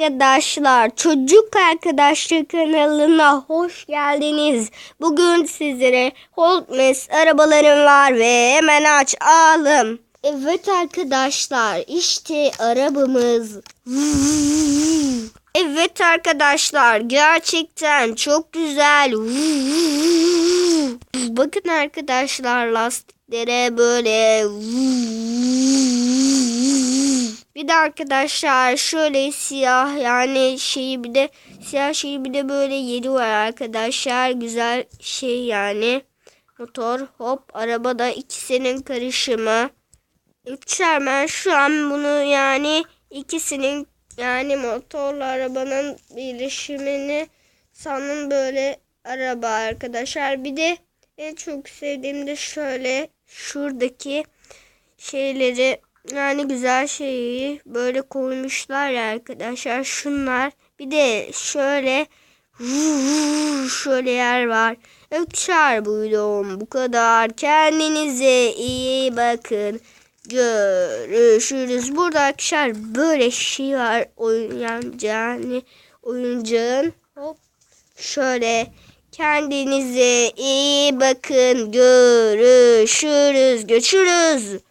arkadaşlar, Çocuk Arkadaşlar kanalına hoş geldiniz. Bugün sizlere Holtmes arabalarım var ve hemen aç alım. Evet arkadaşlar, işte arabamız. Evet arkadaşlar, gerçekten çok güzel. Bakın arkadaşlar lastiklere böyle. De arkadaşlar şöyle siyah yani şeyi bir de siyah şeyi bir de böyle yeri var arkadaşlar. Güzel şey yani. Motor hop arabada ikisinin karışımı. Üçer ben şu an bunu yani ikisinin yani motorla arabanın birleşimini sandım böyle araba arkadaşlar. Bir de en çok sevdiğim de şöyle şuradaki şeyleri yani güzel şeyi böyle koymuşlar ya arkadaşlar. Şunlar bir de şöyle şöyle yer var. Ökşar buydum bu kadar. Kendinize iyi bakın. Görüşürüz. Burada arkadaşlar böyle şey var. Oyun yani oyuncağın. Hop. Şöyle kendinize iyi bakın. Görüşürüz. Görüşürüz.